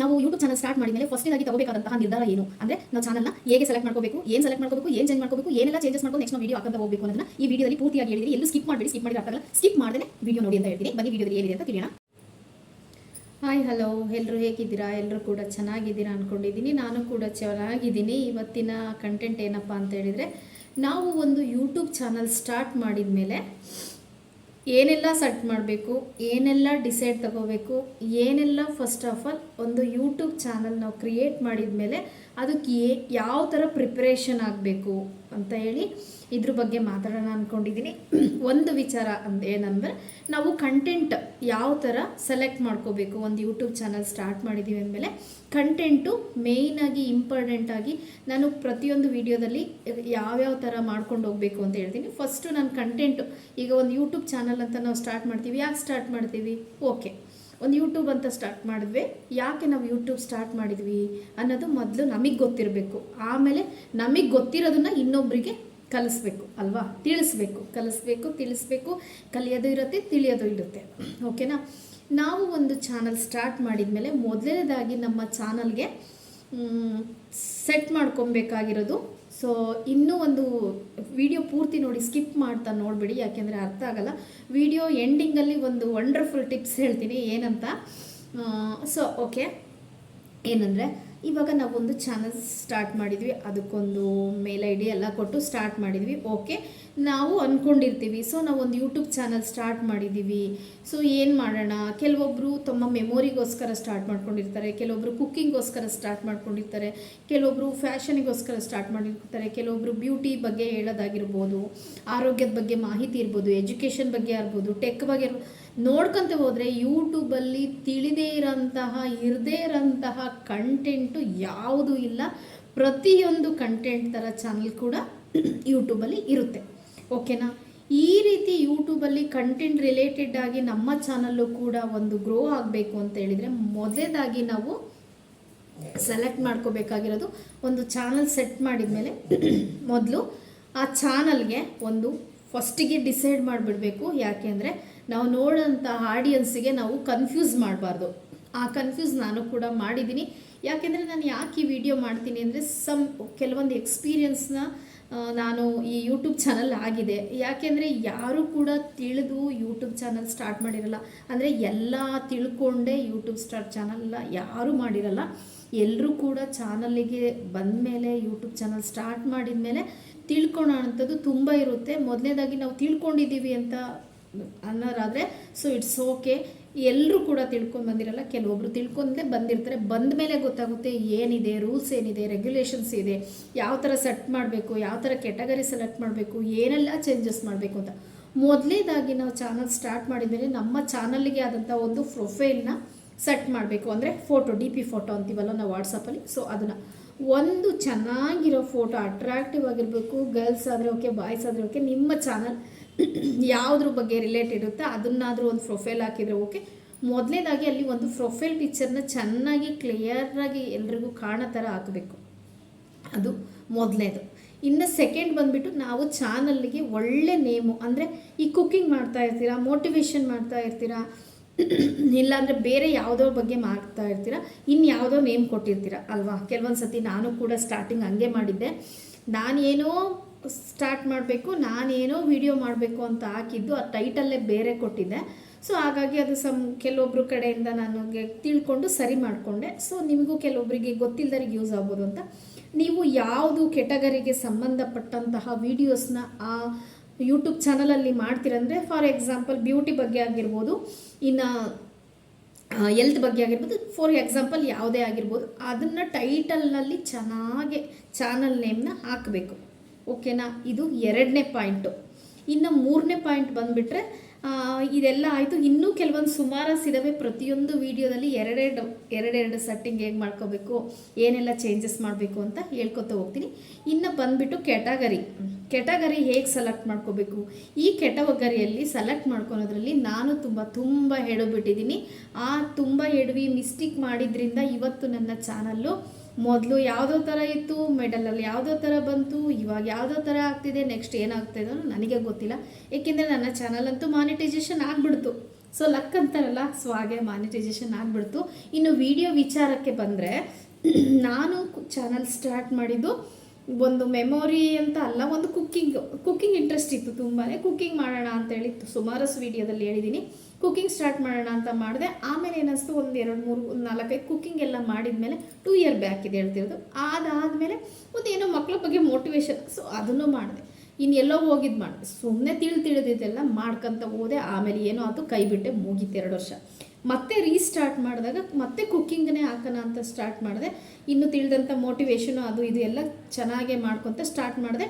ನಾವು YouTube channel start ಮಾಡಿದ ಮೇಲೆ ಫಸ್ಟ್ ಆಗಿ ತಗೋಬೇಕಾದಂತಹ ನಿರ್ಧಾರ ಏನು? ಅಂದ್ರೆ ನಾವು ಚಾನಲ್ನ ಹೇಗೆ ಸೆಲೆಕ್ಟ್ ಮಾಡ್ಕೋಬೇಕು, ಏನು ಸೆಲೆಕ್ಟ್ ಮಾಡ್ಕೋಬೇಕು, ಏನು ಚೇಂಜ್ ಮಾಡ್ಕೋಬೇಕು, ಏನೆಲ್ಲ ಚೇಂಜಸ್ ಮಾಡ್ಕೊಂಡು ನೆಕ್ಸ್ಟ್ ವಿಡಿಯೋ ಹಾಕಂತ ಹೋಗಬೇಕು ಅನ್ನೋದನ್ನ ಈ ವಿಡಿಯೋದಲ್ಲಿ ಪೂರ್ತಿಯಾಗಿ ಹೇಳಿದ್ರೆ. ಎಲ್ಲೂ ಸ್ಕಿಪ್ ಮಾಡಬೇಡಿ ಸ್ಕಿಪ್ ಮಾಡಿದ್ರೆ ಅರ್ಥ ಆಗಲ್ಲ ಸ್ಕಿಪ್ ಮಾಡದೆ ವಿಡಿಯೋ ನೋಡಿ ಅಂತ ಹೇಳ್ತೀನಿ. ಬನ್ನಿ ವಿಡಿಯೋದಲ್ಲಿ ಏನಿದೆ ಅಂತ ತಿಳಿಯೋಣ. ಹಾಯ್ ಹಲೋ ಎಲ್ಲರೂ ಹೇಗಿದ್ದೀರಾ? ಎಲ್ಲರೂ ಕೂಡ ಚೆನ್ನಾಗಿದ್ದೀರಾ ಅಂದ್ಕೊಂಡಿದ್ದೀನಿ ನಾನು ಕೂಡ ಚೆನ್ನಾಗಿದ್ದೀನಿ. ಇವತ್ತಿನ ಕಂಟೆಂಟ್ ಏನಪ್ಪ ಅಂತ ಹೇಳಿದರೆ, ನಾವು ಒಂದು ಯೂಟ್ಯೂಬ್ ಚಾನಲ್ ಸ್ಟಾರ್ಟ್ ಮಾಡಿದ ಮೇಲೆ ಏನೆಲ್ಲ ಸೆಟ್ ಮಾಡಬೇಕು, ಏನೆಲ್ಲ ಡಿಸೈಡ್ ತಗೋಬೇಕು, ಏನೆಲ್ಲ ಫಸ್ಟ್ ಆಫ್ ಆಲ್ ಒಂದು ಯೂಟ್ಯೂಬ್ ಚಾನಲ್ ನಾವು ಕ್ರಿಯೇಟ್ ಮಾಡಿದ ಮೇಲೆ ಅದಕ್ಕೆ ಯಾವ ಥರ ಪ್ರಿಪ್ರೇಷನ್ ಆಗಬೇಕು ಅಂತ ಹೇಳಿ ಇದ್ರ ಬಗ್ಗೆ ಮಾತಾಡೋಣ ಅಂದ್ಕೊಂಡಿದ್ದೀನಿ ಒಂದು ವಿಚಾರ ಅಂದ್ ಏನಂದರೆ ನಾವು ಕಂಟೆಂಟ್ ಯಾವ ಥರ ಸೆಲೆಕ್ಟ್ ಮಾಡ್ಕೋಬೇಕು. ಒಂದು ಯೂಟ್ಯೂಬ್ ಚಾನಲ್ ಸ್ಟಾರ್ಟ್ ಮಾಡಿದ್ದೀವಿ ಅಂದಮೇಲೆ ಕಂಟೆಂಟು ಮೇಯ್ನಾಗಿ ಇಂಪಾರ್ಟೆಂಟಾಗಿ ನಾನು ಪ್ರತಿಯೊಂದು ವೀಡಿಯೋದಲ್ಲಿ ಯಾವ್ಯಾವ ಥರ ಮಾಡ್ಕೊಂಡು ಹೋಗಬೇಕು ಅಂತ ಹೇಳ್ತೀನಿ. ಫಸ್ಟು ನಾನು ಕಂಟೆಂಟು ಈಗ ಒಂದು ಯೂಟ್ಯೂಬ್ ಚಾನಲ್ ಅಂತ ನಾವು ಸ್ಟಾರ್ಟ್ ಮಾಡ್ತೀವಿ. ಯಾಕೆ ಸ್ಟಾರ್ಟ್ ಮಾಡ್ತೀವಿ? ಓಕೆ ಒಂದು ಯೂಟ್ಯೂಬ್ ಅಂತ ಸ್ಟಾರ್ಟ್ ಮಾಡಿದ್ವಿ. ಯಾಕೆ ನಾವು ಯೂಟ್ಯೂಬ್ ಸ್ಟಾರ್ಟ್ ಮಾಡಿದ್ವಿ ಅನ್ನೋದು ಮೊದಲು ನಮಗೆ ಗೊತ್ತಿರಬೇಕು. ಆಮೇಲೆ ನಮಗೆ ಗೊತ್ತಿರೋದನ್ನ ಇನ್ನೊಬ್ಬರಿಗೆ ಕಲಿಸ್ಬೇಕು, ಅಲ್ವಾ? ತಿಳಿಸ್ಬೇಕು. ಕಲಿಸ್ಬೇಕು, ತಿಳಿಸ್ಬೇಕು. ಕಲಿಯೋದು ಇರುತ್ತೆ, ತಿಳಿಯೋದು ಇರುತ್ತೆ. ಓಕೆನಾ? ನಾವು ಒಂದು ಚಾನಲ್ ಸ್ಟಾರ್ಟ್ ಮಾಡಿದ್ಮೇಲೆ ಮೊದಲನೇದಾಗಿ ನಮ್ಮ ಚಾನಲ್ಗೆ ಸೆಟ್ ಮಾಡ್ಕೊಬೇಕಾಗಿರೋದು ಸೊ ಇನ್ನೂ ಒಂದು ವಿಡಿಯೋ ಪೂರ್ತಿ ನೋಡಿ ಸ್ಕಿಪ್ ಮಾಡ್ತಾ ನೋಡಿಬಿಡಿ, ಯಾಕೆಂದರೆ ಅರ್ಥ ಆಗಲ್ಲ. ವಿಡಿಯೋ ಎಂಡಿಂಗಲ್ಲಿ ಒಂದು ವಂಡರ್ಫುಲ್ ಟಿಪ್ಸ್ ಹೇಳ್ತೀನಿ, ಏನಂತ? ಸೊ ಓಕೆ ಏನಂದರೆ ಇವಾಗ ನಾವೊಂದು ಚಾನಲ್ ಸ್ಟಾರ್ಟ್ ಮಾಡಿದ್ವಿ. ಅದಕ್ಕೊಂದು ಮೇಲ್ ಐ ಡಿ ಎಲ್ಲ ಕೊಟ್ಟು ಸ್ಟಾರ್ಟ್ ಮಾಡಿದ್ವಿ. ಓಕೆ ನಾವು ಅಂದ್ಕೊಂಡಿರ್ತೀವಿ ಸೊ ನಾವು ಒಂದು ಯೂಟ್ಯೂಬ್ ಚಾನಲ್ ಸ್ಟಾರ್ಟ್ ಮಾಡಿದ್ದೀವಿ. ಸೊ ಏನು ಮಾಡೋಣ? ಕೆಲವೊಬ್ಬರು ತಮ್ಮ ಮೆಮೊರಿಗೋಸ್ಕರ ಸ್ಟಾರ್ಟ್ ಮಾಡ್ಕೊಂಡಿರ್ತಾರೆ. ಕೆಲವೊಬ್ಬರು ಕುಕ್ಕಿಂಗ್ಗೋಸ್ಕರ ಸ್ಟಾರ್ಟ್ ಮಾಡ್ಕೊಂಡಿರ್ತಾರೆ. ಕೆಲವೊಬ್ಬರು ಫ್ಯಾಷನಿಗೋಸ್ಕರ ಸ್ಟಾರ್ಟ್ ಮಾಡಿರ್ತಾರೆ ಕೆಲವೊಬ್ಬರು ಬ್ಯೂಟಿ ಬಗ್ಗೆ ಹೇಳೋದಾಗಿರ್ಬೋದು, ಆರೋಗ್ಯದ ಬಗ್ಗೆ ಮಾಹಿತಿ ಇರ್ಬೋದು ಎಜುಕೇಷನ್ ಬಗ್ಗೆ ಇರ್ಬೋದು ಟೆಕ್ ಬಗ್ಗೆ ಇರ್ಬೋದು ನೋಡ್ಕೊಂತ ಹೋದರೆ ಯೂಟ್ಯೂಬಲ್ಲಿ ತಿಳಿದೇ ಇರೋಂತಹ, ಇರದೇ ಇರೋಂತಹ ಕಂಟೆಂಟು ಯಾವುದೂ ಇಲ್ಲ. ಪ್ರತಿಯೊಂದು ಕಂಟೆಂಟ್ ಥರ ಚಾನಲ್ ಕೂಡ ಯೂಟ್ಯೂಬಲ್ಲಿ ಇರುತ್ತೆ. ಓಕೆನಾ ಈ ರೀತಿ ಯೂಟ್ಯೂಬಲ್ಲಿ ಕಂಟೆಂಟ್ ರಿಲೇಟೆಡ್ ಆಗಿ ನಮ್ಮ ಚಾನಲ್ಲು ಕೂಡ ಒಂದು ಗ್ರೋ ಆಗಬೇಕು ಅಂತ ಹೇಳಿದರೆ ಮೊದಲೇದಾಗಿ ನಾವು ಸೆಲೆಕ್ಟ್ ಮಾಡ್ಕೋಬೇಕಾಗಿರೋದು ಒಂದು ಚಾನಲ್ ಸೆಟ್ ಮಾಡಿದ ಮೇಲೆ ಮೊದಲು ಆ ಚಾನಲ್ಗೆ ಒಂದು ಫಸ್ಟಿಗೆ ಡಿಸೈಡ್ ಮಾಡಿಬಿಡಬೇಕು. ಯಾಕೆಂದರೆ ನಾವು ನೋಡೋಂಥ ಆಡಿಯನ್ಸಿಗೆ ನಾವು ಕನ್ಫ್ಯೂಸ್ ಮಾಡಬಾರ್ದು. ಆ ಕನ್ಫ್ಯೂಸ್ ನಾನು ಕೂಡ ಮಾಡಿದ್ದೀನಿ ಯಾಕೆಂದರೆ ನಾನು ಯಾಕೆ ಈ ವಿಡಿಯೋ ಮಾಡ್ತೀನಿ ಅಂದರೆ ಸಮ್ ಕೆಲವೊಂದು ಎಕ್ಸ್ಪೀರಿಯನ್ಸ್ನ ನಾನು ಈ ಯೂಟ್ಯೂಬ್ ಚಾನಲ್ ಆಗಿದೆ. ಯಾಕೆಂದರೆ ಯಾರೂ ಕೂಡ ತಿಳಿದು ಯೂಟ್ಯೂಬ್ ಚಾನಲ್ ಸ್ಟಾರ್ಟ್ ಮಾಡಿರಲ್ಲ. ಅಂದರೆ ಎಲ್ಲ ತಿಳ್ಕೊಂಡೇ ಯೂಟ್ಯೂಬ್ ಸ್ಟಾರ್ಟ್ ಚಾನಲ್ ಯಾರೂ ಮಾಡಿರಲ್ಲ. ಎಲ್ಲರೂ ಕೂಡ ಚಾನಲ್ಲಿಗೆ ಬಂದ ಮೇಲೆ ಯೂಟ್ಯೂಬ್ ಚಾನಲ್ ಸ್ಟಾರ್ಟ್ ಮಾಡಿದ ಮೇಲೆ ತಿಳ್ಕೊಳ್ಳೋ ಅಂಥದ್ದು ತುಂಬ ಇರುತ್ತೆ. ಮೊದಲನೇದಾಗಿ ನಾವು ತಿಳ್ಕೊಂಡಿದ್ದೀವಿ ಅಂತ ಅನ್ನೋರಾದರೆ ಸೊ ಇಟ್ಸ್ ಓಕೆ ಎಲ್ಲರೂ ಕೂಡ ತಿಳ್ಕೊಂಡು ಬಂದಿರಲ್ಲ, ಕೆಲವೊಬ್ರು ತಿಳ್ಕೊಂಡೇ ಬಂದಿರ್ತಾರೆ. ಬಂದ ಮೇಲೆ ಗೊತ್ತಾಗುತ್ತೆ ಏನಿದೆ ರೂಲ್ಸ್ ಏನಿದೆ ರೆಗ್ಯುಲೇಷನ್ಸ್ ಇದೆ, ಯಾವ ಥರ ಸೆಟ್ ಮಾಡಬೇಕು, ಯಾವ ಥರ ಕೆಟಗರಿ ಸೆಲೆಕ್ಟ್ ಮಾಡಬೇಕು, ಏನೆಲ್ಲ ಚೇಂಜಸ್ ಮಾಡಬೇಕು ಅಂತ. ಮೊದಲೇದಾಗಿ ನಾವು ಚಾನಲ್ ಸ್ಟಾರ್ಟ್ ಮಾಡಿದ್ಮೇಲೆ ನಮ್ಮ ಚಾನಲ್ಗೆ ಆದಂಥ ಒಂದು ಪ್ರೊಫೈಲ್ನ ಸೆಟ್ ಮಾಡಬೇಕು. ಅಂದರೆ ಫೋಟೋ ಡಿ ಪಿ ಫೋಟೋ ಅಂತೀವಲ್ಲ ನಾವು ವಾಟ್ಸಪ್ಪಲ್ಲಿ ಸೊ ಅದನ್ನು ಒಂದು ಚೆನ್ನಾಗಿರೋ ಫೋಟೋ ಅಟ್ರಾಕ್ಟಿವ್ ಆಗಿರಬೇಕು. ಗರ್ಲ್ಸ್ ಆದರೆ ಓಕೆ ಬಾಯ್ಸ್ ಆದರೆ ಓಕೆ ನಿಮ್ಮ ಚಾನಲ್ ಯಾವುದ್ರ ಬಗ್ಗೆ ರಿಲೇಟ್ ಇರುತ್ತೆ, ಅದನ್ನಾದರೂ ಒಂದು ಪ್ರೊಫೈಲ್ ಹಾಕಿದರೆ ಓಕೆ ಮೊದಲನೇದಾಗಿ ಅಲ್ಲಿ ಒಂದು ಪ್ರೊಫೈಲ್ ಪಿಕ್ಚರ್ನ ಚೆನ್ನಾಗಿ ಕ್ಲಿಯರಾಗಿ ಎಲ್ರಿಗೂ ಕಾಣೋ ಥರ ಹಾಕಬೇಕು. ಅದು ಮೊದಲನೇದು ಇನ್ನು ಸೆಕೆಂಡ್ ಬಂದುಬಿಟ್ಟು ನಾವು ಚಾನಲ್ಗೆ ಒಳ್ಳೆ ನೇಮು ಅಂದರೆ ಈ ಕುಕ್ಕಿಂಗ್ ಮಾಡ್ತಾ ಇರ್ತೀರಾ ಮೋಟಿವೇಶನ್ ಮಾಡ್ತಾ ಇರ್ತೀರಾ, ಇಲ್ಲಾಂದರೆ ಬೇರೆ ಯಾವುದೋ ಬಗ್ಗೆ ಮಾಡ್ತಾ ಇರ್ತೀರಾ ಇನ್ನು ಯಾವುದೋ ನೇಮ್ ಕೊಟ್ಟಿರ್ತೀರ ಅಲ್ವಾ? ಕೆಲವೊಂದು ಸತಿ ನಾನು ಕೂಡ ಸ್ಟಾರ್ಟಿಂಗ್ ಹಂಗೆ ಮಾಡಿದ್ದೆ. ನಾನೇನೋ ಸ್ಟಾರ್ಟ್ ಮಾಡಬೇಕು, ನಾನೇನೋ ವಿಡಿಯೋ ಮಾಡಬೇಕು ಅಂತ ಹಾಕಿದ್ದು, ಆ ಟೈಟಲ್ಲೇ ಬೇರೆ ಕೊಟ್ಟಿದ್ದೆ. ಸೊ ಹಾಗಾಗಿ ಅದು ಸಮ್ ಕೆಲವೊಬ್ಬರು ಕಡೆಯಿಂದ ನಾನು ತಿಳ್ಕೊಂಡು ಸರಿ ಮಾಡಿಕೊಂಡೆ. ಸೊ ನಿಮಗೂ ಕೆಲವೊಬ್ಬರಿಗೆ ಗೊತ್ತಿಲ್ಲದರಿಗೆ ಯೂಸ್ ಆಗ್ಬೋದು ಅಂತ. ನೀವು ಯಾವುದು ಕೆಟಗರಿಗೆ ಸಂಬಂಧಪಟ್ಟಂತಹ ವೀಡಿಯೋಸ್ನ ಆ ಯೂಟ್ಯೂಬ್ ಚಾನಲಲ್ಲಿ ಮಾಡ್ತೀರಂದರೆ ಫಾರ್ ಎಕ್ಸಾಂಪಲ್ ಬ್ಯೂಟಿ ಬಗ್ಗೆ ಆಗಿರ್ಬೋದು, ಇನ್ನು ಎಲ್ತ್ ಬಗ್ಗೆ ಆಗಿರ್ಬೋದು ಫಾರ್ ಎಕ್ಸಾಂಪಲ್ ಯಾವುದೇ ಆಗಿರ್ಬೋದು, ಅದನ್ನು ಟೈಟಲ್ನಲ್ಲಿ ಚೆನ್ನಾಗೆ ಚಾನಲ್ ನೇಮ್ನ ಹಾಕಬೇಕು. ಓಕೆನಾ? ಇದು ಎರಡನೇ ಪಾಯಿಂಟು. ಇನ್ನು ಮೂರನೇ ಪಾಯಿಂಟ್ ಬಂದುಬಿಟ್ರೆ ಇದೆಲ್ಲ ಆಯಿತು. ಇನ್ನೂ ಕೆಲವೊಂದು ಸುಮಾರಸ್ ಇದ್ದಾವೆ ಪ್ರತಿಯೊಂದು ವಿಡಿಯೋದಲ್ಲಿ ಎರಡೆರಡು ಎರಡೆರಡು ಸೆಟ್ಟಿಂಗ್ ಹೇಗೆ ಮಾಡ್ಕೋಬೇಕು, ಏನೆಲ್ಲ ಚೇಂಜಸ್ ಮಾಡಬೇಕು ಅಂತ ಹೇಳ್ಕೊತಾ ಹೋಗ್ತೀನಿ. ಇನ್ನು ಬಂದುಬಿಟ್ಟು ಕೆಟಗರಿ ಕೆಟಗರಿ ಹೇಗೆ ಸೆಲೆಕ್ಟ್ ಮಾಡ್ಕೋಬೇಕು? ಈ ಕೆಟಗರಿಯಲ್ಲಿ ಸೆಲೆಕ್ಟ್ ಮಾಡ್ಕೊಳೋದ್ರಲ್ಲಿ ನಾನು ತುಂಬ ತುಂಬ ಬಿಟ್ಟಿದ್ದೀನಿ. ಆ ತುಂಬ ಎಡವಿ ಮಿಸ್ಟೇಕ್ ಮಾಡಿದ್ರಿಂದ ಇವತ್ತು ನನ್ನ ಚಾನಲ್ಲು ಮೊದಲು ಯಾವುದೋ ಥರ ಇತ್ತು ಮೆಡಲಲ್ಲಿ ಯಾವುದೋ ಥರ ಬಂತು, ಇವಾಗ ಯಾವುದೋ ಥರ ಆಗ್ತಿದೆ ನೆಕ್ಸ್ಟ್ ಏನಾಗ್ತಿದೆ ನನಗೆ ಗೊತ್ತಿಲ್ಲ. ಏಕೆಂದರೆ ನನ್ನ ಚಾನಲ್ ಅಂತೂ ಮಾನಿಟೈಸೇಷನ್ ಆಗಿಬಿಡ್ತು. ಸೊ ಲಕ್ ಅಂತಾರಲ್ಲ ಸೊ ಹಾಗೆ ಮಾನಿಟೈಸೇಷನ್ ಆಗಿಬಿಡ್ತು. ಇನ್ನು ವಿಡಿಯೋ ವಿಚಾರಕ್ಕೆ ಬಂದರೆ, ನಾನು ಚಾನಲ್ ಸ್ಟಾರ್ಟ್ ಮಾಡಿದ್ದು ಒಂದು ಮೆಮೊರಿ ಅಂತ ಅಲ್ಲ, ಒಂದು ಕುಕ್ಕಿಂಗ್ ಕುಕ್ಕಿಂಗ್ ಇಂಟ್ರೆಸ್ಟ್ ಇತ್ತು ತುಂಬಾ ಕುಕ್ಕಿಂಗ್ ಮಾಡೋಣ ಅಂತೇಳಿ ಸುಮಾರಷ್ಟು ವಿಡಿಯೋದಲ್ಲಿ ಹೇಳಿದ್ದೀನಿ ಕುಕ್ಕಿಂಗ್ ಸ್ಟಾರ್ಟ್ ಮಾಡೋಣ ಅಂತ ಮಾಡಿದೆ. ಆಮೇಲೆ ಏನಿಸ್ತು? ಒಂದು ಎರಡು ಮೂರು ನಾಲ್ಕೈದು ಕುಕ್ಕಿಂಗ್ ಎಲ್ಲ ಮಾಡಿದ್ಮೇಲೆ ಟೂ ಇಯರ್ ಬ್ಯಾಕ್ ಇದೆ ಹೇಳ್ತಿರೋದು. ಅದಾದಮೇಲೆ ಒಂದು ಏನೋ ಮಕ್ಕಳ ಬಗ್ಗೆ ಮೋಟಿವೇಶನ್ ಸೊ ಅದನ್ನು ಮಾಡಿದೆ. ಇನ್ನು ಎಲ್ಲೋ ಹೋಗಿದ್ದು ಮಾಡಿದೆ. ಸುಮ್ಮನೆ ತಿಳಿ ತಿಳಿದಿದ್ದೆಲ್ಲ ಮಾಡ್ಕೊಂತ ಹೋದೆ. ಆಮೇಲೆ ಏನೋ ಅದು ಕೈ ಬಿಟ್ಟೆ. ಮುಗೀತು ಎರಡು ವರ್ಷ. ಮತ್ತೆ ರೀಸ್ಟಾರ್ಟ್ ಮಾಡಿದಾಗ ಮತ್ತೆ ಕುಕ್ಕಿಂಗನ್ನೇ ಹಾಕೋಣ ಅಂತ ಸ್ಟಾರ್ಟ್ ಮಾಡಿದೆ. ಇನ್ನು ತಿಳಿದಂಥ ಮೋಟಿವೇಶನು ಅದು ಇದು ಎಲ್ಲ ಚೆನ್ನಾಗೆ ಮಾಡ್ಕೊತ ಸ್ಟಾರ್ಟ್ ಮಾಡಿದೆ.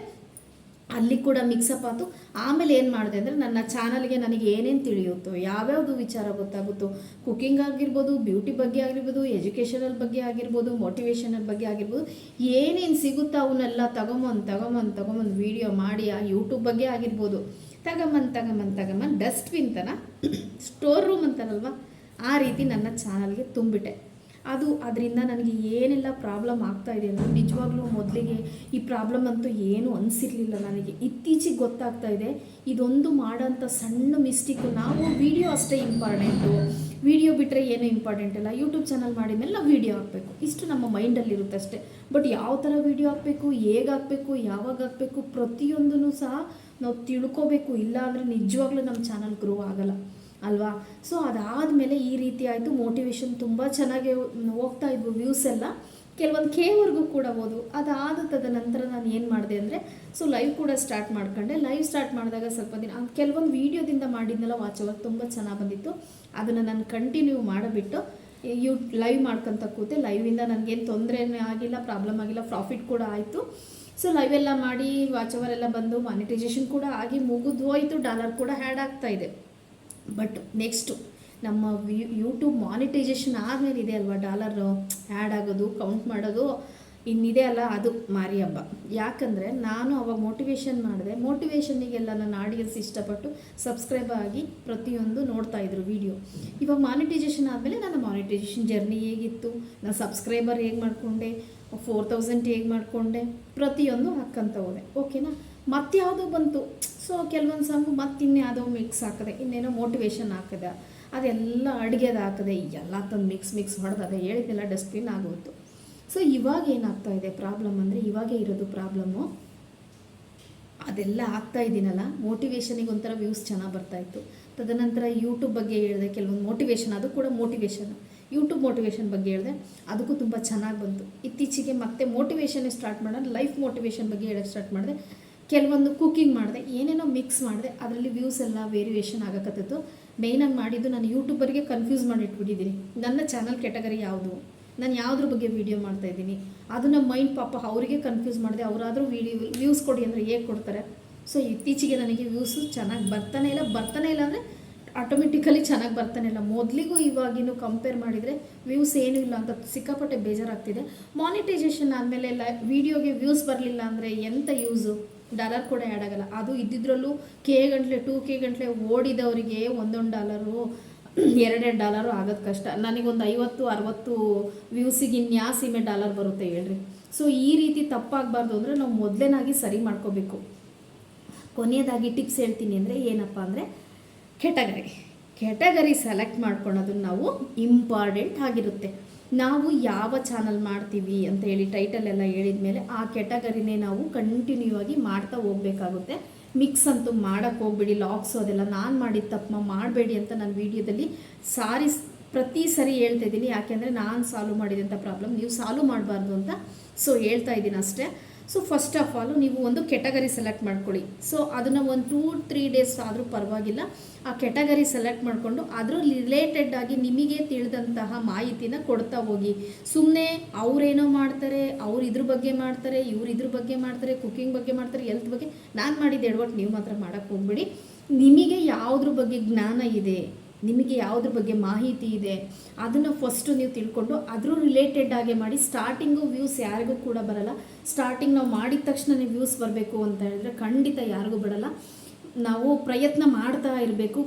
ಅಲ್ಲಿ ಕೂಡ ಮಿಕ್ಸಪ್ ಆಯಿತು. ಆಮೇಲೆ ಏನು ಮಾಡಿದೆ ಅಂದರೆ ನನ್ನ ಚಾನಲ್ಗೆ ನನಗೆ ಏನೇನು ತಿಳಿಯುತ್ತೋ, ಯಾವ್ಯಾವುದು ವಿಚಾರ ಗೊತ್ತಾಗುತ್ತೋ ಕುಕ್ಕಿಂಗ್ ಆಗಿರ್ಬೋದು ಬ್ಯೂಟಿ ಬಗ್ಗೆ ಆಗಿರ್ಬೋದು ಎಜುಕೇಷನಲ್ ಬಗ್ಗೆ ಆಗಿರ್ಬೋದು ಮೋಟಿವೇಶನಲ್ ಬಗ್ಗೆ ಆಗಿರ್ಬೋದು, ಏನೇನು ಸಿಗುತ್ತೋ ಅವನ್ನೆಲ್ಲ ತಗೊಂಬಂದು ತಗೊಂಬಂದು ತಗೊಂಬಂದು ವೀಡಿಯೋ ಮಾಡಿ, ಆ ಯೂಟ್ಯೂಬ್ ಬಗ್ಗೆ ಆಗಿರ್ಬೋದು. ತಗೊಂಬಂದು ತಗೊಂಬಂದು ತಗೊಂಬಂದು ಡಸ್ಟ್ಬಿನ್ ತನ ಸ್ಟೋರ್ ರೂಮ್ ಅಂತಾರಲ್ವ? ಆ ರೀತಿ ನನ್ನ ಚಾನಲ್ಗೆ ತುಂಬಿಟ್ಟೆ. ಅದು ಅದರಿಂದ ನನಗೆ ಏನೆಲ್ಲ ಪ್ರಾಬ್ಲಮ್ ಆಗ್ತಾ ಇದೆ ಅಂದರೆ ನಿಜವಾಗ್ಲೂ ಮೊದಲಿಗೆ ಈ ಪ್ರಾಬ್ಲಮ್ ಅಂತೂ ಏನೂ ಅನಿಸಿರಲಿಲ್ಲ ನನಗೆ. ಇತ್ತೀಚೆಗೆ ಗೊತ್ತಾಗ್ತಾ ಇದೆ, ಇದೊಂದು ಮಾಡೋಂಥ ಸಣ್ಣ ಮಿಸ್ಟೇಕು. ನಾವು ವಿಡಿಯೋ ಅಷ್ಟೇ ಇಂಪಾರ್ಟೆಂಟು. ವಿಡಿಯೋ ಬಿಟ್ಟರೆ ಏನೂ ಇಂಪಾರ್ಟೆಂಟ್ ಇಲ್ಲ. ಯೂಟ್ಯೂಬ್ ಚಾನಲ್ ಮಾಡಿದ್ಮೇಲೆ ನಾವು ವಿಡಿಯೋ ಹಾಕಬೇಕು. ಇಷ್ಟು ನಮ್ಮ ಮೈಂಡಲ್ಲಿರುತ್ತೆ ಅಷ್ಟೇ. ಬಟ್ ಯಾವ ಥರ ವಿಡಿಯೋ ಹಾಕಬೇಕು, ಹೇಗೆ ಹಾಕಬೇಕು, ಯಾವಾಗ ಹಾಕಬೇಕು ಪ್ರತಿಯೊಂದೂ ಸಹ ನಾವು ತಿಳ್ಕೋಬೇಕು. ಇಲ್ಲ ಅಂದರೆ ನಿಜವಾಗ್ಲೂ ನಮ್ಮ ಚಾನಲ್ ಗ್ರೋ ಆಗಲ್ಲ. ಅಲ್ವಾ? ಸೊ ಅದಾದಮೇಲೆ ಈ ರೀತಿ ಆಯಿತು. ಮೋಟಿವೇಶನ್ ತುಂಬ ಚೆನ್ನಾಗಿ ಹೋಗ್ತಾ ಇದ್ವು ವ್ಯೂಸ್ ಎಲ್ಲ. ಕೆಲವೊಂದು ಕೇವರೆಗೂ ಕೂಡ ಹೋದವು. ಅದಾದ ತದ ನಂತರ ನಾನು ಏನು ಮಾಡಿದೆ ಅಂದರೆ ಸೊ ಲೈವ್ ಕೂಡ ಸ್ಟಾರ್ಟ್ ಮಾಡ್ಕೊಂಡೆ. ಲೈವ್ ಸ್ಟಾರ್ಟ್ ಮಾಡಿದಾಗ ಸ್ವಲ್ಪ ದಿನ ಕೆಲವೊಂದು ವೀಡಿಯೋದಿಂದ ಮಾಡಿದ್ನೆಲ್ಲ ವಾಚ್ ಅವರ್ ತುಂಬ ಚೆನ್ನಾಗಿ ಬಂದಿತ್ತು. ಅದನ್ನು ನಾನು ಕಂಟಿನ್ಯೂ ಮಾಡಿಬಿಟ್ಟು, ಯೂ ಲೈವ್ ಮಾಡ್ಕೊತ ಕೂತೆ. ಲೈವಿಂದ ನನಗೇನು ತೊಂದರೆನೇ ಆಗಿಲ್ಲ ಪ್ರಾಬ್ಲಮ್ ಆಗಿಲ್ಲ ಪ್ರಾಫಿಟ್ ಕೂಡ ಆಯಿತು. ಸೊ ಲೈವ್ ಎಲ್ಲ ಮಾಡಿ ವಾಚ್ ಅವರ್ ಬಂದು ಮಾನಿಟೈಸೇಷನ್ ಕೂಡ ಆಗಿ ಮುಗಿದು ಹೋಯಿತು. ಡಾಲರ್ ಕೂಡ ಹ್ಯಾಡ್ ಆಗ್ತಾ ಇದೆ. ಬಟ್ ನೆಕ್ಸ್ಟು ನಮ್ಮ ಯೂಟ್ಯೂಬ್ ಮಾನಿಟೈಸೇಷನ್ ಆದಮೇಲೆ ಇದೆ ಅಲ್ವಾ? ಡಾಲರ್ ಆ್ಯಡ್ ಆಗೋದು ಕೌಂಟ್ ಮಾಡೋದು, ಇನ್ನಿದೆ ಅಲ್ಲ ಅದು ಮಾರಿ ಹಬ್ಬ. ಯಾಕಂದರೆ ನಾನು ಅವಾಗ ಮೋಟಿವೇಶನ್ ಮಾಡಿದೆ. ಮೋಟಿವೇಶನ್ನಿಗೆಲ್ಲ ನನ್ನ ಆಡಿಯನ್ಸ್ ಇಷ್ಟಪಟ್ಟು ಸಬ್ಸ್ಕ್ರೈಬ್ ಆಗಿ ಪ್ರತಿಯೊಂದು ನೋಡ್ತಾ ಇದ್ರು ವಿಡಿಯೋ ಇವಾಗ ಮಾನಿಟೈಸೇಷನ್ ಆದಮೇಲೆ ನನ್ನ ಮಾನಿಟೈಸೇಷನ್ ಜರ್ನಿ ಹೇಗಿತ್ತು? ನಾನು ಸಬ್ಸ್ಕ್ರೈಬರ್ ಹೇಗೆ ಮಾಡಿಕೊಂಡೆ? ಫೋರ್ ತೌಸಂಡ್ ಹೇಗೆ ಮಾಡಿಕೊಂಡೆ? ಪ್ರತಿಯೊಂದು ಹಾಕ್ಕಂತ ಹೋದೆ. ಓಕೆನಾ ಮತ್ತೆ ಯಾವುದೋ ಬಂತು. ಸೊ ಕೆಲವೊಂದು ಸಾಂಗ್ ಮತ್ತೆ ಇನ್ಯಾವುದೋ ಮಿಕ್ಸ್ ಹಾಕಿದೆ ಇನ್ನೇನೋ ಮೋಟಿವೇಶನ್ ಹಾಕಿದೆ ಅದೆಲ್ಲ ಅಡುಗೆದು ಹಾಕಿದೆ ಎಲ್ಲ ತಂದು ಮಿಕ್ಸ್ ಮಿಕ್ಸ್ ಹೊಡೆದದೆ ಹೇಳಿದ್ನೆಲ್ಲ ಡಸ್ಟ್ಬಿನ್ ಆಗೋಯ್ತು. ಸೊ ಇವಾಗ ಏನಾಗ್ತಾ ಇದೆ ಪ್ರಾಬ್ಲಮ್ ಅಂದರೆ, ಇವಾಗೇ ಇರೋದು ಪ್ರಾಬ್ಲಮ್ಮು ಅದೆಲ್ಲ ಆಗ್ತಾ ಇದ್ದೀನಲ್ಲ ಮೋಟಿವೇಶನಿಗೆ ಒಂಥರ ವ್ಯೂಸ್ ಚೆನ್ನಾಗಿ ಬರ್ತಾ ಇತ್ತು. ತದನಂತರ ಯೂಟ್ಯೂಬ್ ಬಗ್ಗೆ ಹೇಳಿದೆ, ಕೆಲವೊಂದು ಮೋಟಿವೇಶನ್ ಅದು ಕೂಡ ಮೋಟಿವೇಶನ್ ಯೂಟ್ಯೂಬ್ ಮೋಟಿವೇಶನ್ ಬಗ್ಗೆ ಹೇಳಿದೆ, ಅದಕ್ಕೂ ತುಂಬ ಚೆನ್ನಾಗಿ ಬಂತು. ಇತ್ತೀಚೆಗೆ ಮತ್ತೆ ಮೋಟಿವೇಶನ್ ಸ್ಟಾರ್ಟ್ ಮಾಡೋಣ ಲೈಫ್ ಮೋಟಿವೇಶನ್ ಬಗ್ಗೆ ಹೇಳೋಕ್ಕೆ ಸ್ಟಾರ್ಟ್ ಮಾಡಿದೆ. ಕೆಲವೊಂದು ಕುಕ್ಕಿಂಗ್ ಮಾಡಿದೆ, ಏನೇನೋ ಮಿಕ್ಸ್ ಮಾಡಿದೆ, ಅದರಲ್ಲಿ ವ್ಯೂಸ್ ಎಲ್ಲ ವೇರಿಯೇಷನ್ ಆಗಕತ್ತಿತ್ತು. ಮೇಯ್ನಾಗಿ ಮಾಡಿದ್ದು ನಾನು ಯೂಟ್ಯೂಬರ್ಗೆ ಕನ್ಫ್ಯೂಸ್ ಮಾಡಿಟ್ಬಿಟ್ಟಿದ್ದೀನಿ. ನನ್ನ ಚಾನಲ್ ಕೆಟಗರಿ ಯಾವುದು? ನಾನು ಯಾವುದ್ರ ಬಗ್ಗೆ ವೀಡಿಯೋ ಮಾಡ್ತಾ ಇದ್ದೀನಿ? ಅದನ್ನು ಮೈಂಡ್ ಪಾಪ ಅವರಿಗೆ ಕನ್ಫ್ಯೂಸ್ ಮಾಡಿದೆ, ಅವರಾದರೂ ವೀಡಿಯೋ ವ್ಯೂಸ್ ಕೊಡಿ ಅಂದರೆ ಹೇಗೆ ಕೊಡ್ತಾರೆ? ಸೊ ಇತ್ತೀಚೆಗೆ ನನಗೆ ವ್ಯೂಸು ಚೆನ್ನಾಗಿ ಬರ್ತಾನೆ ಇಲ್ಲ ಬರ್ತಾನೆ ಇಲ್ಲ ಅಂದರೆ ಆಟೋಮೆಟಿಕಲಿ ಚೆನ್ನಾಗಿ ಬರ್ತಾನೆ ಇಲ್ಲ. ಮೊದಲಿಗೂ ಇವಾಗಿನೂ ಕಂಪೇರ್ ಮಾಡಿದರೆ ವ್ಯೂಸ್ ಏನೂ ಇಲ್ಲ ಅಂತ ಸಿಕ್ಕಾಪಟ್ಟೆ ಬೇಜಾರಾಗ್ತಿದೆ. ಮಾನಿಟೈಸೇಷನ್ ಆದಮೇಲೆ ಎಲ್ಲ ವೀಡಿಯೋಗೆ ವ್ಯೂಸ್ ಬರಲಿಲ್ಲ ಅಂದರೆ ಎಂಥ ಯೂಸು ಡಾಲರ್ ಕೂಡ ಆ್ಯಡ್ ಆಗಲ್ಲ. ಅದು ಇದ್ದಿದ್ರಲ್ಲೂ ಕೆ ಗಂಟ್ಲೆ ಟೂ ಕೆ ಗಂಟ್ಲೆ ಓಡಿದವರಿಗೆ ಒಂದೊಂದು ಡಾಲರು ಎರಡೆರಡು ಡಾಲರು ಆಗೋದು ಕಷ್ಟ. ನನಗೊಂದು ಐವತ್ತು, ಅರವತ್ತು ವ್ಯೂಸಿಗೆ ಇನ್ಯಾ ಸೀಮೆ ಡಾಲರ್ ಬರುತ್ತೆ ಹೇಳ್ರಿ. ಸೊ ಈ ರೀತಿ ತಪ್ಪಾಗಬಾರ್ದು ಅಂದರೆ ನಾವು ಮೊದಲೇನಾಗಿ ಸರಿ ಮಾಡ್ಕೋಬೇಕು. ಕೊನೆಯದಾಗಿ ಟಿಪ್ಸ್ ಹೇಳ್ತೀನಿ ಅಂದರೆ ಏನಪ್ಪ ಅಂದರೆ ಕೆಟಗರಿ ಕೆಟಗರಿ ಸೆಲೆಕ್ಟ್ ಮಾಡ್ಕೊಳೋದು ನಾವು ಇಂಪಾರ್ಟೆಂಟ್ ಆಗಿರುತ್ತೆ. ನಾವು ಯಾವ ಚಾನಲ್ ಮಾಡ್ತೀವಿ ಅಂತ ಹೇಳಿ ಟೈಟಲ್ ಎಲ್ಲ ಹೇಳಿದ ಮೇಲೆ ಆ ಕೆಟಗರಿನೇ ನಾವು ಕಂಟಿನ್ಯೂ ಆಗಿ ಮಾಡ್ತಾ ಹೋಗಬೇಕಾಗುತ್ತೆ. ಮಿಕ್ಸ್ ಅಂತೂ ಮಾಡೋಕ್ಕೆ ಹೋಗ್ಬೇಡಿ ಲಾಕ್ಸು ಅದೆಲ್ಲ ನಾನು ಮಾಡಿದ ತಪ್ಪು ಮಾಡಬೇಡಿ ಅಂತ ನಾನು ವೀಡಿಯೋದಲ್ಲಿ ಸಾರಿ ಪ್ರತಿ ಸರಿ ಹೇಳ್ತಾ ಇದ್ದೀನಿ. ಯಾಕೆಂದರೆ ನಾನು ಸಾಲ್ವ್ ಮಾಡಿದಂಥ ಪ್ರಾಬ್ಲಮ್ ನೀವು ಸಾಲ್ವ್ ಮಾಡಬಾರ್ದು ಅಂತ ಸೊ ಹೇಳ್ತಾ ಇದ್ದೀನಿ ಅಷ್ಟೇ. ಸೊ ಫಸ್ಟ್ ಆಫ್ ಆಲ್ ನೀವು ಒಂದು ಕೆಟಗರಿ ಸೆಲೆಕ್ಟ್ ಮಾಡ್ಕೊಳ್ಳಿ. ಸೊ ಅದನ್ನು ಒಂದು ಟೂ ತ್ರೀ ಡೇಸ್ ಆದರೂ ಪರವಾಗಿಲ್ಲ. ಆ ಕೆಟಗರಿ ಸೆಲೆಕ್ಟ್ ಮಾಡಿಕೊಂಡು ಅದರ ರಿಲೇಟೆಡ್ ಆಗಿ ನಿಮಗೆ ತಿಳಿದಂತಹ ಮಾಹಿತಿನ ಕೊಡ್ತಾ ಹೋಗಿ. ಸುಮ್ಮನೆ ಅವರೇನೋ ಮಾಡ್ತಾರೆ, ಅವ್ರು ಇದ್ರ ಬಗ್ಗೆ ಮಾಡ್ತಾರೆ, ಇವ್ರು ಇದ್ರ ಬಗ್ಗೆ ಮಾಡ್ತಾರೆ ಕುಕ್ಕಿಂಗ್ ಬಗ್ಗೆ ಮಾಡ್ತಾರೆ ಎಲ್ತ್ ಬಗ್ಗೆ. ನಾನು ಮಾಡಿದ್ದು ಎಡವಟ್ಟು ನೀವು ಮಾತ್ರ ಮಾಡೋಕ್ಕೆ ಹೋಗ್ಬಿಡಿ. ನಿಮಗೆ ಯಾವುದ್ರ ಬಗ್ಗೆ ಜ್ಞಾನ ಇದೆ ನಿಮಗೆ ಯಾವುದ್ರ ಬಗ್ಗೆ ಮಾಹಿತಿ ಇದೆ, ಅದನ್ನು ಫಸ್ಟು ನೀವು ತಿಳ್ಕೊಂಡು ಅದ್ರ ರಿಲೇಟೆಡ್ ಆಗಿ ಮಾಡಿ ಸ್ಟಾರ್ಟಿಂಗು ವ್ಯೂಸ್ ಯಾರಿಗೂ ಕೂಡ ಬರಲ್ಲ. ಸ್ಟಾರ್ಟಿಂಗ್ ನಾವು ಮಾಡಿದ ತಕ್ಷಣನೇ ವ್ಯೂಸ್ ಬರಬೇಕು ಅಂತ ಹೇಳಿದ್ರೆ ಖಂಡಿತ ಯಾರಿಗೂ ಬರಲ್ಲ. ನಾವು ಪ್ರಯತ್ನ ಮಾಡ್ತಾ ಇರಬೇಕು.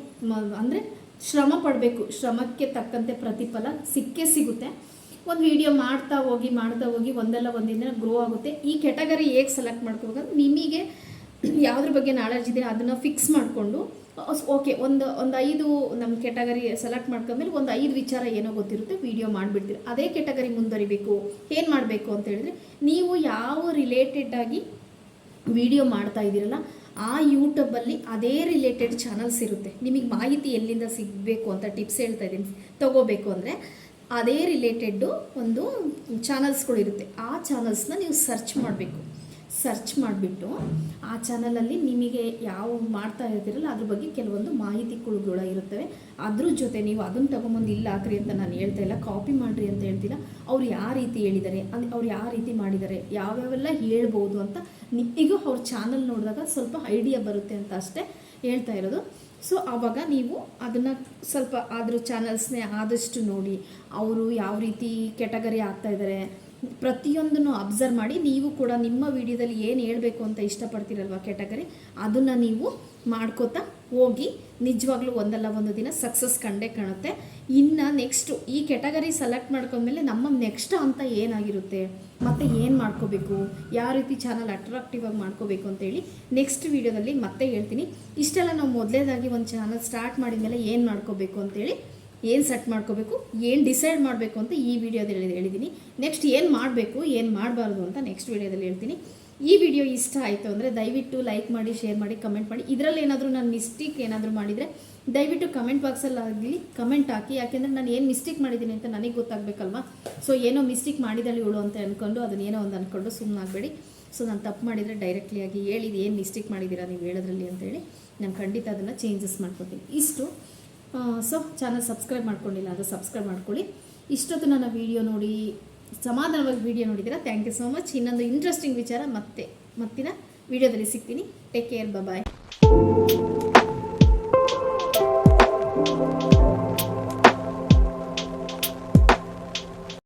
ಅಂದರೆ ಶ್ರಮ ಪಡಬೇಕು. ಶ್ರಮಕ್ಕೆ ತಕ್ಕಂತೆ ಪ್ರತಿಫಲ ಸಿಕ್ಕೇ ಸಿಗುತ್ತೆ. ಒಂದು ವಿಡಿಯೋ ಮಾಡ್ತಾ ಹೋಗಿ ಮಾಡ್ತಾ ಹೋಗಿ ಒಂದಲ್ಲ ಒಂದಿನ ಗ್ರೋ ಆಗುತ್ತೆ. ಈ ಕೆಟಗರಿ ಹೇಗೆ ಸೆಲೆಕ್ಟ್ ಮಾಡ್ಕೋಬೇಕಂದ್ರೆ ನಿಮಗೆ ಯಾವುದ್ರ ಬಗ್ಗೆ ನಾಲೆಡ್ಜ್ ಇದೆ ಅದನ್ನು ಫಿಕ್ಸ್ ಮಾಡಿಕೊಂಡು ಓಕೆ, ಒಂದು ಒಂದು ಐದು ನಮ್ಮ ಕೆಟಗರಿ ಸೆಲೆಕ್ಟ್ ಮಾಡ್ಕೊಂಡ್ಮೇಲೆ ಒಂದು ಐದು ವಿಚಾರ ಏನೋ ಗೊತ್ತಿರುತ್ತೆ ವಿಡಿಯೋ ಮಾಡಿಬಿಡ್ತೀರಿ ಅದೇ ಕೆಟಗರಿ ಮುಂದುವರಿಬೇಕು, ಏನು ಮಾಡಬೇಕು ಅಂತ ಹೇಳಿದ್ರೆ, ನೀವು ಯಾವ ರಿಲೇಟೆಡ್ ಆಗಿ ವಿಡಿಯೋ ಮಾಡ್ತಾ ಇದ್ದೀರಲ್ಲ, ಆ ಯೂಟ್ಯೂಬಲ್ಲಿ ಅದೇ ರಿಲೇಟೆಡ್ ಚಾನಲ್ಸ್ ಇರುತ್ತೆ. ನಿಮಗೆ ಮಾಹಿತಿ ಎಲ್ಲಿಂದ ಸಿಗಬೇಕು ಅಂತ ಟಿಪ್ಸ್ ಹೇಳ್ತಾ ಇದ್ದೀನಿ. ತಗೋಬೇಕು ಅಂದರೆ ಅದೇ ರಿಲೇಟೆಡ್ಡು ಒಂದು ಚಾನಲ್ಸ್ಗಳಿರುತ್ತೆ ಆ ಚಾನಲ್ಸ್ನ ನೀವು ಸರ್ಚ್ ಮಾಡಬೇಕು. ಸರ್ಚ್ ಮಾಡಿಬಿಟ್ಟು ಆ ಚಾನಲಲ್ಲಿ ನಿಮಗೆ ಯಾವ ಮಾಡ್ತಾ ಇರ್ತೀರಲ್ಲ ಅದ್ರ ಬಗ್ಗೆ ಕೆಲವೊಂದು ಮಾಹಿತಿಗಳು ಇರುತ್ತವೆ. ಅದ್ರ ಜೊತೆ ನೀವು ಅದನ್ನು ತೊಗೊಂಬಂದು ಇಲ್ಲ ಹಾಕ್ರಿ ಅಂತ ನಾನು ಹೇಳ್ತಾ ಇಲ್ಲ ಕಾಪಿ ಮಾಡಿರಿ ಅಂತ ಹೇಳ್ತಿಲ್ಲ. ಅವ್ರು ಯಾವ ರೀತಿ ಹೇಳಿದ್ದಾರೆ ಅಂದರೆ ಅವ್ರು ಯಾವ ರೀತಿ ಮಾಡಿದ್ದಾರೆ, ಯಾವ್ಯಾವೆಲ್ಲ ಹೇಳ್ಬೋದು ಅಂತ ನಿಮಗೂ ಅವ್ರ ಚಾನಲ್ ನೋಡಿದಾಗ ಸ್ವಲ್ಪ ಐಡಿಯಾ ಬರುತ್ತೆ ಅಂತ ಅಷ್ಟೇ ಹೇಳ್ತಾ ಇರೋದು. ಸೊ ಆವಾಗ ನೀವು ಅದನ್ನು ಸ್ವಲ್ಪ ಆದರೂ ಚಾನಲ್ಸ್ನೇ ಆದಷ್ಟು ನೋಡಿ, ಅವರು ಯಾವ ರೀತಿ ಕೆಟಗರಿ ಆಗ್ತಾ ಇದ್ದಾರೆ ಪ್ರತಿಯೊಂದನ್ನು ಅಬ್ಸರ್ವ್ ಮಾಡಿ ನೀವು ಕೂಡ ನಿಮ್ಮ ವಿಡಿಯೋದಲ್ಲಿ ಏನು ಹೇಳಬೇಕು ಅಂತ ಇಷ್ಟಪಡ್ತೀರಲ್ವ ಕೆಟಗರಿ? ಅದನ್ನು ನೀವು ಮಾಡ್ಕೋತಾ ಹೋಗಿ. ನಿಜವಾಗ್ಲೂ ಒಂದಲ್ಲ ಒಂದು ದಿನ ಸಕ್ಸಸ್ ಕಂಡೇ ಕಾಣುತ್ತೆ. ಇನ್ನು ನೆಕ್ಸ್ಟು ಈ ಕೆಟಗರಿ ಸೆಲೆಕ್ಟ್ ಮಾಡ್ಕೊಂಡ್ಮೇಲೆ ನಮ್ಮ ನೆಕ್ಸ್ಟ್ ಅಂತ ಏನಾಗಿರುತ್ತೆ? ಮತ್ತು ಏನು ಮಾಡ್ಕೋಬೇಕು? ಯಾವ ರೀತಿ ಚಾನಲ್ ಅಟ್ರಾಕ್ಟಿವ್ ಆಗಿ ಮಾಡ್ಕೋಬೇಕು ಅಂತೇಳಿ ನೆಕ್ಸ್ಟ್ ವೀಡಿಯೋದಲ್ಲಿ ಮತ್ತೆ ಹೇಳ್ತೀನಿ. ಇಷ್ಟೆಲ್ಲ ನಾವು ಮೊದಲೇದಾಗಿ ಒಂದು ಚಾನಲ್ ಸ್ಟಾರ್ಟ್ ಮಾಡಿದ ಮೇಲೆ ಏನು ಮಾಡ್ಕೋಬೇಕು ಅಂತೇಳಿ ಏನು ಸೆಟ್ ಮಾಡ್ಕೋಬೇಕು, ಏನು ಡಿಸೈಡ್ ಮಾಡಬೇಕು ಅಂತ ಈ ವಿಡಿಯೋದಲ್ಲಿ ಹೇಳಿದ್ದೀನಿ ನೆಕ್ಸ್ಟ್ ಏನು ಮಾಡಬೇಕು, ಏನು ಮಾಡಬಾರ್ದು ಅಂತ ನೆಕ್ಸ್ಟ್ ವಿಡಿಯೋದಲ್ಲಿ ಹೇಳ್ತೀನಿ. ಈ ವಿಡಿಯೋ ಇಷ್ಟ ಆಯಿತು ಅಂದರೆ ದಯವಿಟ್ಟು ಲೈಕ್ ಮಾಡಿ ಶೇರ್ ಮಾಡಿ ಕಮೆಂಟ್ ಮಾಡಿ. ಇದರಲ್ಲಿ ಏನಾದರೂ ನಾನು ಮಿಸ್ಟೇಕ್ ಏನಾದರೂ ಮಾಡಿದರೆ ದಯವಿಟ್ಟು ಕಮೆಂಟ್ ಬಾಕ್ಸಲ್ಲಾಗಲಿ ಕಮೆಂಟ್ ಹಾಕಿ. ಯಾಕೆಂದರೆ ನಾನು ಏನು ಮಿಸ್ಟೇಕ್ ಮಾಡಿದ್ದೀನಿ ಅಂತ ನನಗೆ ಗೊತ್ತಾಗಬೇಕಲ್ವಾ? ಸೊ ಏನೋ ಮಿಸ್ಟೇಕ್ ಮಾಡಿದಳು ಇವಳು ಅಂತ ಅಂದ್ಕೊಂಡು ಅದನ್ನ ಏನೋ ಒಂದು ಅಂದ್ಕೊಂಡು ಸುಮ್ಮನಾಗಬೇಡಿ ಸೊ ನಾನು ತಪ್ಪು ಮಾಡಿದರೆ ಡೈರೆಕ್ಟ್ಲಿಯಾಗಿ ಆಗಿ ಹೇಳಿ ಏನು ಮಿಸ್ಟೇಕ್ ಮಾಡಿದ್ದೀರಾ ನೀವು ಹೇಳೋದ್ರಲ್ಲಿ ಅಂತೇಳಿ ನಾನು ಖಂಡಿತ ಅದನ್ನು ಚೇಂಜಸ್ ಮಾಡ್ಕೊತೀನಿ. ಇಷ್ಟು. ಸೊ ಚಾನಲ್ ಸಬ್ಸ್ಕ್ರೈಬ್ ಮಾಡ್ಕೊಂಡಿಲ್ಲ ಅದು ಸಬ್ಸ್ಕ್ರೈಬ್ ಮಾಡ್ಕೊಳ್ಳಿ. ಇಷ್ಟೊತ್ತು ನನ್ನ ವೀಡಿಯೋ ನೋಡಿ, ಸಮಾಧಾನವಾಗಿ ವೀಡಿಯೋ ನೋಡಿದ್ದೀರಾ? ಥ್ಯಾಂಕ್ ಯು ಸೋ ಮಚ್ ಇನ್ನೊಂದು ಇಂಟ್ರೆಸ್ಟಿಂಗ್ ವಿಚಾರ ಮತ್ತೆ ಮತ್ತಿನ ವೀಡಿಯೋದಲ್ಲಿ ಸಿಗ್ತೀನಿ. Take care bye